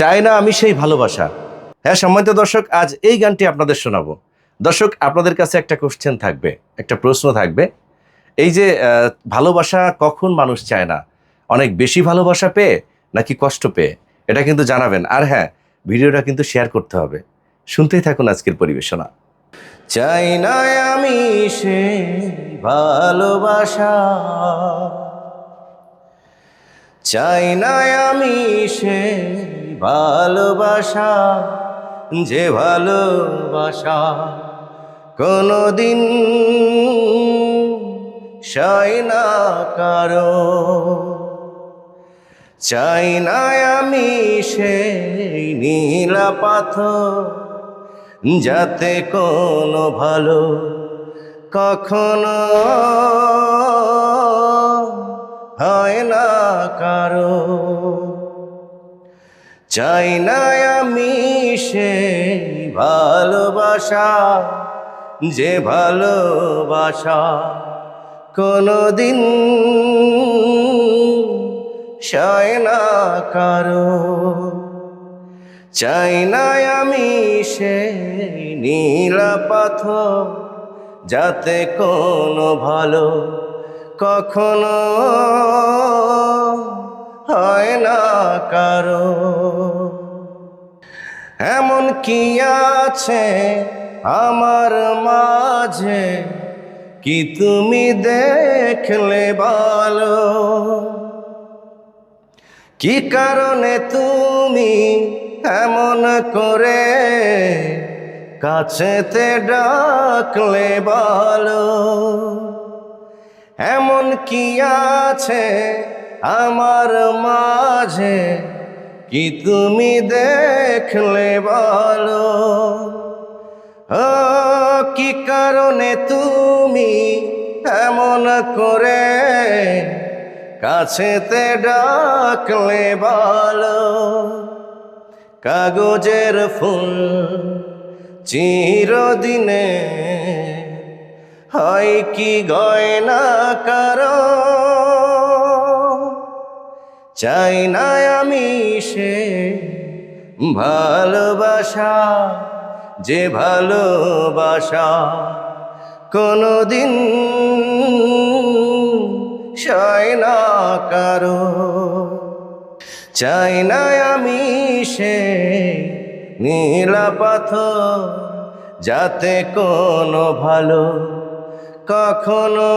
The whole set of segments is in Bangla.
চাই না আমি সেই ভালোবাসা। হ্যাঁ সম্মানিত দর্শক, আজ এই গানটি আপনাদের শোনাবো। দর্শক, আপনাদের কাছে একটা কোশ্চেন থাকবে, একটা প্রশ্ন থাকবে। এই যে ভালোবাসা কখন মানুষ চায় না? অনেক বেশি ভালোবাসা পেয়ে নাকি কষ্ট পেয়ে? এটা কিন্তু জানাবেন। আর হ্যাঁ ভিডিওটা কিন্তু শেয়ার করতে হবে। শুনতেই থাকুন আজকের পরিবেশনা। চাই না আমি সে ভালোবাসা। চাই না আমি সে ভালোবাসা, যে ভালোবাসা কোনোদিন সয় না কারও। চাই না আমি সেই নীলা পাথর, যাতে কোনো ভালো কখনো হয় না কারও। চাই না আমি সেই ভালোবাসা, যে ভালোবাসা কোনোদিন সয় না কারও। চাই না আমি সে নীলা পাথর, যাতে কোনো ভালো কখনো হয় না কারও। এমন কি আছে আমার মাঝে? কি তুমি দেখলে বলো কি কারণে তুমি এমন করে কাছেতে ডাকলে বলো এমন কি আছে আমার মাঝে কি তুমি দেখলে বলো? কি কারণে তুমি এমন করে কাছেতে ডাকলে বলো? কাগজের ফুল চিরদিনে হয় কি গয়না কারও চাই না আমি সে ভালোবাসা, যে ভালোবাসা কোনোদিন সয় না কারও। চাই না আমি সে নীলা পাথর, যাতে কোনো ভালো কখনো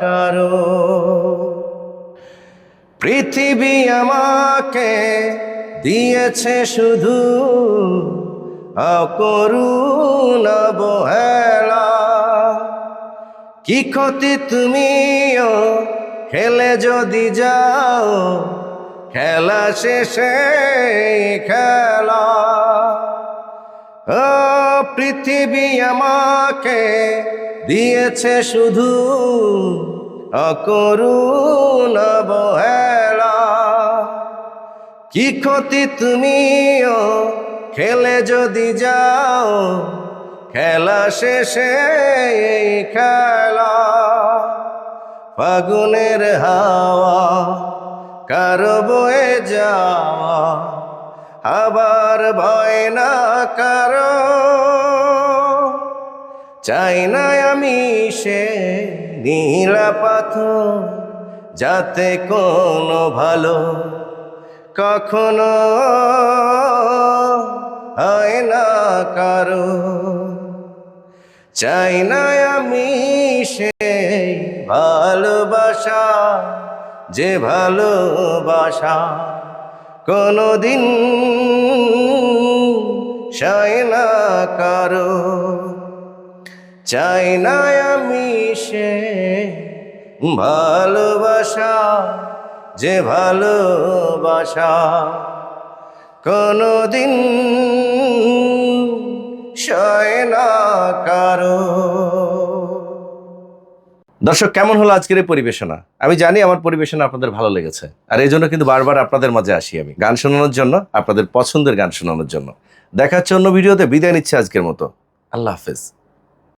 কারও। পৃথিবী আমাকে দিয়েছে শুধু অকরুণ অবহেলা কি ক্ষতি তুমিও খেলে যদি যাও, খেলা শেষে খেলা। ও পৃথিবী আমাকে দিয়েছে শুধু অকরুণ অবহেলা কি ক্ষতি তুমিও? খেলে যদি যাও, খেলা শেষে খেলা। ফাগুনের হাওয়া, কারও বয়ে যাওয়া? আবার ভয় না কারও? চাই না আমি সে নীলা পাথর যাতে কোনো ভালো কখনো হয় না কারও। চাই না আমি সেই ভালোবাসা, যে ভালোবাসা কোনোদিন চাই না কারও। চাই না আমি সে ভালোবাসা, যে ভালোবাসা কোনোদিন সয় না কারও। দর্শক, কেমন হলো আজকের এই পরিবেশনা? আমি জানি আমার পরিবেশনা আপনাদের ভালো লেগেছে, আর এই জন্য কিন্তু বারবার আপনাদের মাঝে আসি আমি গান শোনানোর জন্য, আপনাদের পছন্দের গান শোনানোর জন্য। দেখাচ্ছে অন্য ভিডিওতে, বিদায় নিচ্ছে আজকের মতো। আল্লাহ হাফেজ।